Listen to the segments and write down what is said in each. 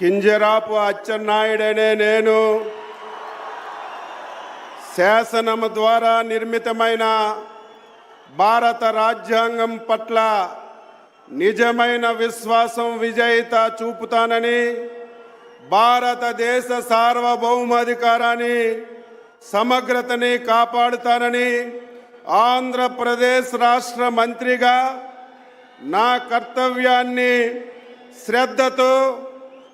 కింజరాపు అచ్చెన్నాయుడనే నేను. శాసనము ద్వారా నిర్మితమైన భారత రాజ్యాంగం పట్ల నిజమైన విశ్వాసం విజేత చూపుతానని భారతదేశ సార్వభౌమాధికారాన్ని సమగ్రతని కాపాడుతానని ఆంధ్రప్రదేశ్ రాష్ట్ర మంత్రిగా నా కర్తవ్యాన్ని శ్రద్ధతో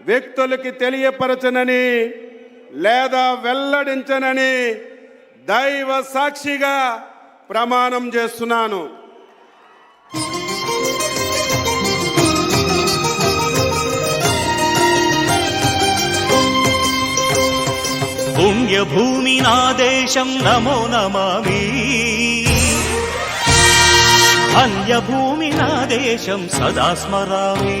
వ్యక్తులకి తెలియపరచనని లేదా వెల్లడించనని దైవ సాక్షిగా ప్రమాణం చేస్తున్నాను. పుణ్యభూమి నా దేశం నమో నమామి. అన్యభూమి నా దేశం సదా స్మరామి.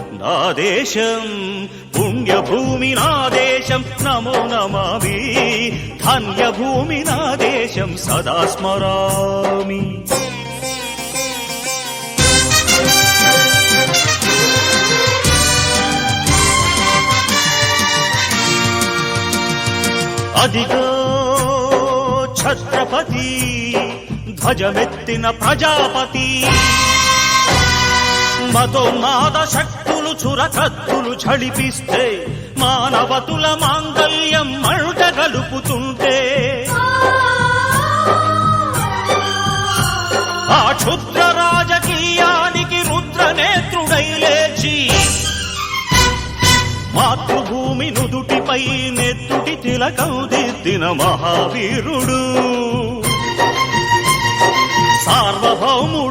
నా దేశం పుణ్యభూమి నా దేశం నమో నమామి. ధన్యభూమి నా దేశం సదా స్మరామి. అదిగో ఛత్రపతి ధ్వజమెత్తిన ప్రజాపతి. మతోన్మాద శక్తులు చురకత్తులు ఝడిపిస్తే మానవతుల మాంగల్యం మంట గలుపుతుంటే ఆ క్షుద్ర రాజకీయానికి రుద్రనేత్రుడై లేచి మాతృభూమి నుదుటిపై నెత్తుటి తిలకం దిద్దిన మహావీరుడు. సార్వభౌముడు